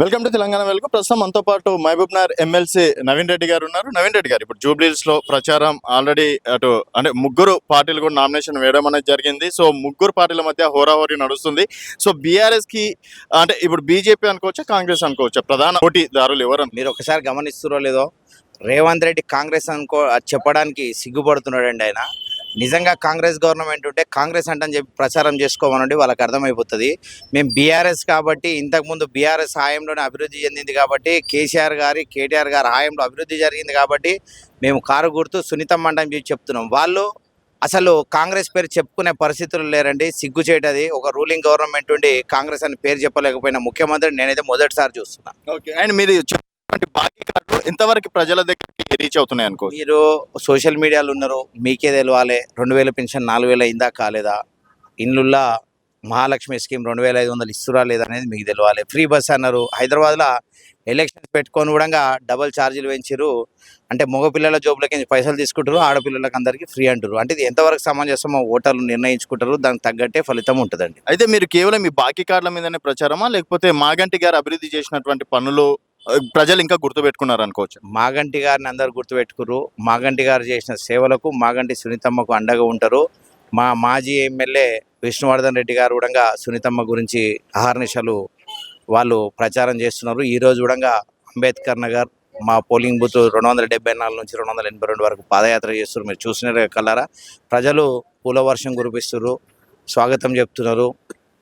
Welcome to Telangana welcome ప్రస్తుతం మనతో పాటు మహబూబ్ నగర్ ఎమ్మెల్సీ నవీన్ రెడ్డి గారు ఉన్నారు. నవీన్ రెడ్డి గారు ఇప్పుడు జూబ్లీస్లో ప్రచారం ఆల్రెడీ అటు అంటే ముగ్గురు పార్టీలు కూడా నామినేషన్ వేయడం అనేది జరిగింది. సో ముగ్గురు పార్టీల మధ్య హోరాహోరీ నడుస్తుంది. సో బీఆర్ఎస్కి అంటే ఇప్పుడు బీజేపీ అనుకోవచ్చా కాంగ్రెస్ అనుకోవచ్చా? ప్రధాన పోటీదారులు ఎవరు మీరు ఒకసారి గమనిస్తురో లేదో రేవంత్ రెడ్డి కాంగ్రెస్ అనుకో చెప్పడానికి సిగ్గుపడుతున్నాడండి ఆయన. నిజంగా కాంగ్రెస్ గవర్నమెంట్ ఉంటే కాంగ్రెస్ అంటని చెప్పి ప్రచారం చేసుకోమనండి వాళ్ళకి అర్థమైపోతుంది. మేము బీఆర్ఎస్ కాబట్టి ఇంతకుముందు బీఆర్ఎస్ హాయంలోనే అభివృద్ధి చెందింది కాబట్టి కేసీఆర్ గారి కేటీఆర్ గారి హాయంలో అభివృద్ధి జరిగింది కాబట్టి మేము కారు గుర్తు సునీతమ్మ అంటని చెప్పి చెప్తున్నాం. వాళ్ళు అసలు కాంగ్రెస్ పేరు చెప్పుకునే పరిస్థితులు లేరండి. సిగ్గు చేయటది. ఒక రూలింగ్ గవర్నమెంట్ ఉండి కాంగ్రెస్ అని పేరు చెప్పలేకపోయిన ముఖ్యమంత్రి నేనైతే మొదటిసారి చూస్తున్నాను ఓకే. అండ్ మీరు చెప్పినటువంటి బాకీ కార్డు ఎంతవరకు ప్రజల దగ్గరికి రీచ్ అవుతున్నాయి అనుకో? మీరు సోషల్ మీడియాలో ఉన్నారు మీకే తెలవాలి రెండు వేల పెన్షన్ నాలుగు వేల అయిందా కాలేదా? ఇండ్లుల్లా మహాలక్ష్మి స్కీమ్ రెండు వేల ఐదు వందలు ఇస్తురా లేదా అనేది మీకు తెలవాలి. ఫ్రీ బస్ అన్నారు. హైదరాబాద్లో ఎలక్షన్స్ పెట్టుకొని కూడా డబల్ ఛార్జీలు పెంచారు అంటే మగపిల్లల జోబులకి పైసలు తీసుకుంటారు ఆడపిల్లలకి అందరికీ ఫ్రీ అంటారు అంటే ఇది ఎంతవరకు సమంజసమో ఓటర్లు నిర్ణయించుకుంటారు దానికి తగ్గట్టే ఫలితం ఉంటుందండి. అయితే మీరు కేవలం మీ బాకీ కార్డుల మీదనే ప్రచారమా లేకపోతే మాగంటి గారు అభివృద్ధి చేసినటువంటి పనులు ప్రజలు ఇంకా గుర్తుపెట్టుకున్నారు అనుకోవచ్చు మాగంటి గారిని అందరు గుర్తుపెట్టుకురు మాగంటి గారు చేసిన సేవలకు మాగంటి సునీతమ్మకు అండగా ఉంటారు. మా మాజీ ఎమ్మెల్యే విష్ణువర్ధన్ రెడ్డి గారు కూడా సునీతమ్మ గురించి అహర్నిశలు వాళ్ళు ప్రచారం చేస్తున్నారు. ఈరోజు కూడా అంబేద్కర్ నగర్ మా పోలింగ్ బూత్ రెండు వందల డెబ్బై నాలుగు నుంచి రెండు వందల ఎనభై రెండు వరకు పాదయాత్ర చేస్తున్నారు. మీరు చూసినారు కలరా ప్రజలు పూల వర్షం కురిపిస్తున్నారు స్వాగతం చెప్తున్నారు.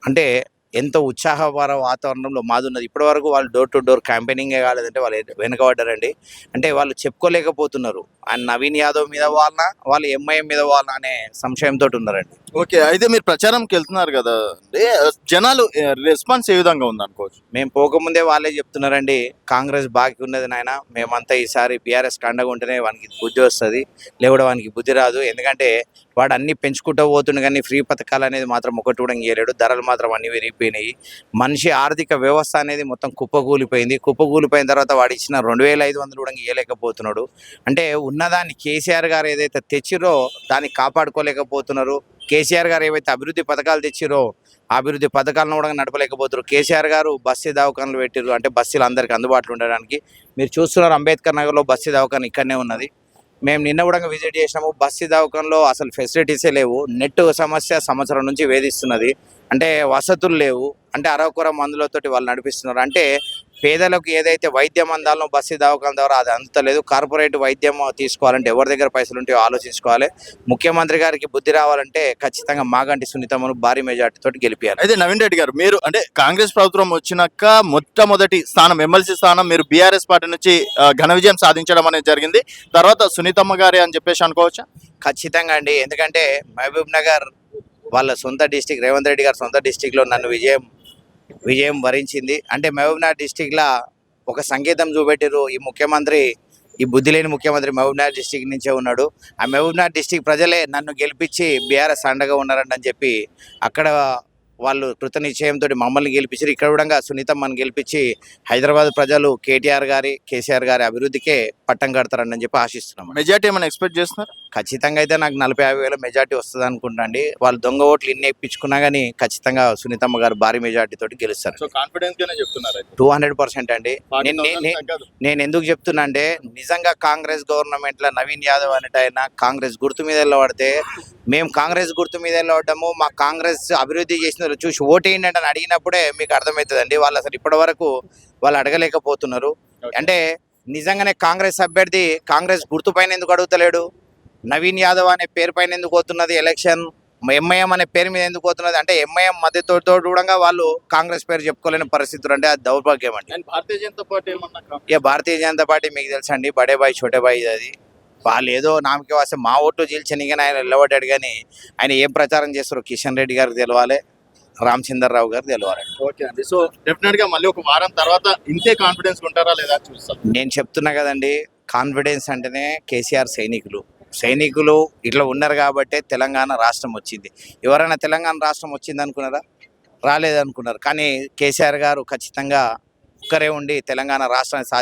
అంటే ఎంతో ఉత్సాహపర వాతావరణంలో మాదున్నది. ఇప్పటివరకు వాళ్ళు డోర్ టు డోర్ క్యాంపెయినింగే కాలేదంటే వాళ్ళు వెనుకబడ్డారండి. అంటే వాళ్ళు చెప్పుకోలేకపోతున్నారు. ఆయన నవీన్ యాదవ్ మీద వాళ్ళ వాళ్ళు ఎంఐఎం మీద వాళ్ళ అనే సంశయంతో ఉన్నారండి. ఓకే అయితే మీరు ప్రచారంకి వెళ్తున్నారు కదా. అంటే జనాలు రెస్పాన్స్ ఏ విధంగా ఉంది అనుకోవచ్చు మేము పోకముందే వాళ్ళే చెప్తున్నారండి కాంగ్రెస్ బాకీ ఉన్నది నాయన మేమంతా ఈసారి బీఆర్ఎస్ కండగా ఉంటేనే వానికి బుద్ధి వస్తుంది లేకపోతే వానికి బుద్ధి రాదు. ఎందుకంటే వాడు అన్ని పెంచుకుంటూ పోతుండే కానీ ఫ్రీ పథకాలు అనేది మాత్రం ఒకటి కూడా ఇయ్యలేడు. ధరలు మాత్రం అన్ని విరిగిపోయినాయి. మనిషి ఆర్థిక వ్యవస్థ అనేది మొత్తం కుప్పకూలిపోయింది. కుప్పకూలిపోయిన తర్వాత వాడు ఇచ్చిన రెండు వేల ఐదు వందలు కూడా ఇవ్వలేకపోతున్నాడు అంటే ఉన్నదాన్ని కేసీఆర్ గారు ఏదైతే తెచ్చిరో దాన్ని కాపాడుకోలేకపోతున్నారు. కేసీఆర్ గారు ఏవైతే అభివృద్ధి పథకాలు తెచ్చిరో అభివృద్ధి పథకాలను కూడా నడపలేకపోతున్నారు. కేసీఆర్ గారు బస్సు దవాఖానలు పెట్టారు అంటే బస్సులు అందరికి అందుబాటులో ఉండడానికి. మీరు చూస్తున్నారు అంబేద్కర్ నగర్లో బస్సు దవాఖాన ఇక్కడనే ఉన్నది. మేము నిన్న కూడా విజిట్ చేసినాము. బస్సు దవాఖానలో అసలు ఫెసిలిటీసే లేవు. నెట్ సమస్య సంవత్సరం నుంచి వేధిస్తున్నది. అంటే వసతులు లేవు. అంటే అరవకొర మందులతోటి వాళ్ళు నడిపిస్తున్నారు. అంటే పేదలకు ఏదైతే వైద్యం అందాలో బస్సు దవాఖాన ద్వారా అది అందుతలేదు కార్పొరేట్ వైద్యం తీసుకోవాలంటే ఎవరి దగ్గర పైసలు ఉంటాయో ఆలోచించుకోవాలి. ముఖ్యమంత్రి గారికి బుద్ధి రావాలంటే ఖచ్చితంగా మాగంటి సునీతమ్మను భారీ మెజార్టీతో గెలిపారు అయితే నవీన్ రెడ్డి గారు మీరు అంటే కాంగ్రెస్ ప్రభుత్వం వచ్చినాక మొట్టమొదటి స్థానం ఎమ్మెల్సీ స్థానం మీరు బీఆర్ఎస్ పార్టీ నుంచి ఘన విజయం సాధించడం అనేది జరిగింది. తర్వాత సునీతమ్మ గారే అని చెప్పేసి అనుకోవచ్చా? ఖచ్చితంగా అండి. ఎందుకంటే మహబూబ్ నగర్ వాళ్ళ సొంత డిస్టిక్ రేవంత్ రెడ్డి గారి సొంత డిస్టిక్లో నన్ను విజయం విజయం వరించింది. అంటే మహబూబ్నగర్ డిస్టిక్లో ఒక సంకేతం చూపెట్టారు ఈ ముఖ్యమంత్రి ఈ బుద్ధి లేని ముఖ్యమంత్రి మహబూబ్నగర్ డిస్టిక్ నుంచే ఉన్నాడు. ఆ మహబూబ్నగర్ డిస్టిక్ ప్రజలే నన్ను గెలిపించి బీఆర్ఎస్ అండగా ఉన్నారంట అని చెప్పి అక్కడ వాళ్ళు కృత నిశ్చయంతో మమ్మల్ని గెలిపించారు. ఇక్కడ కూడా సునీతమ్మని గెలిపించి హైదరాబాద్ ప్రజలు కేటీఆర్ గారి కేసీఆర్ గారి అభివృద్ధికే పట్టం కడతారని చెప్పి ఆశిస్తున్నాం మెజార్టీ ఏమైనా ఎక్స్పెక్ట్ చేస్తున్నారు? ఖచ్చితంగా అయితే నాకు నలభై యాభై వేల మెజార్టీ వస్తుంది అనుకుంటా అండి. వాళ్ళు దొంగ ఓట్లు ఇన్ని ఇప్పించుకున్నా కానీ ఖచ్చితంగా సునీతమ్మ గారు భారీ మెజార్టీ తోటి గెలుస్తారు. సో కాన్ఫిడెన్స్ గానే చెప్తున్నారు అయితే. టూ హండ్రెడ్ పర్సెంట్ అండి. నేను- 40,000 నేను- తగ్గదు. నేను ఎందుకు చెప్తున్నా అంటే నిజంగా కాంగ్రెస్ గవర్నమెంట్లో నవీన్ యాదవ్ అనేట ఆయన కాంగ్రెస్ గుర్తు మీద వెళ్ళబడితే మేము కాంగ్రెస్ గుర్తు మీద వెళ్ళవడము మా కాంగ్రెస్ అభివృద్ధి చేసిన వాళ్ళు చూసి ఓటేయండి అని అడిగినప్పుడే మీకు అర్థమవుతుందండి. వాళ్ళు అసలు ఇప్పటి వరకు వాళ్ళు అడగలేకపోతున్నారు. అంటే నిజంగానే కాంగ్రెస్ అభ్యర్థి కాంగ్రెస్ గుర్తు పైన ఎందుకు అడుగుతలేడు? నవీన్ యాదవ్ అనే పేరు పైన ఎందుకు పోతున్నది ఎలక్షన్? ఎంఐఎం అనే పేరు మీద ఎందుకు పోతున్నది అంటే ఎంఐఎం మద్దతు కూడా వాళ్ళు కాంగ్రెస్ పేరు చెప్పుకోలేని పరిస్థితులు అంటే అది దౌర్భాగ్యం అండి. అండ్ భారతీయ జనతా పార్టీ ఏమన్నా భారతీయ జనతా పార్టీ మీకు తెలుసండి. బడే బాయ్ చోటే బాయ్ అది. వాళ్ళు ఏదో నామకి వస్తే మా ఓటు చీల్చని కానీ ఆయన నిలబడ్డాడు కానీ ఆయన ఏం ప్రచారం చేస్తారు కిషన్ రెడ్డి గారికి తెలవాలి. రామచంద్రరావు గారు తెలవాలి. ఓకే అండి. సో డెఫినెట్గా మళ్ళీ ఒక వారం తర్వాత ఇంతే కాన్ఫిడెన్స్ ఉంటారా లేదా చూస్తాం. నేను చెప్తున్నా కదండి కాన్ఫిడెన్స్ అంటేనే కేసీఆర్ సైనికులు. సైనికులు ఇట్లా ఉన్నారు కాబట్టే తెలంగాణ రాష్ట్రం వచ్చింది. ఎవరైనా తెలంగాణ రాష్ట్రం వచ్చింది అనుకున్నారా? రాలేదనుకున్నారు. కానీ కేసీఆర్ గారు ఖచ్చితంగా ఒక్కరే ఉండి తెలంగాణ రాష్ట్రాన్ని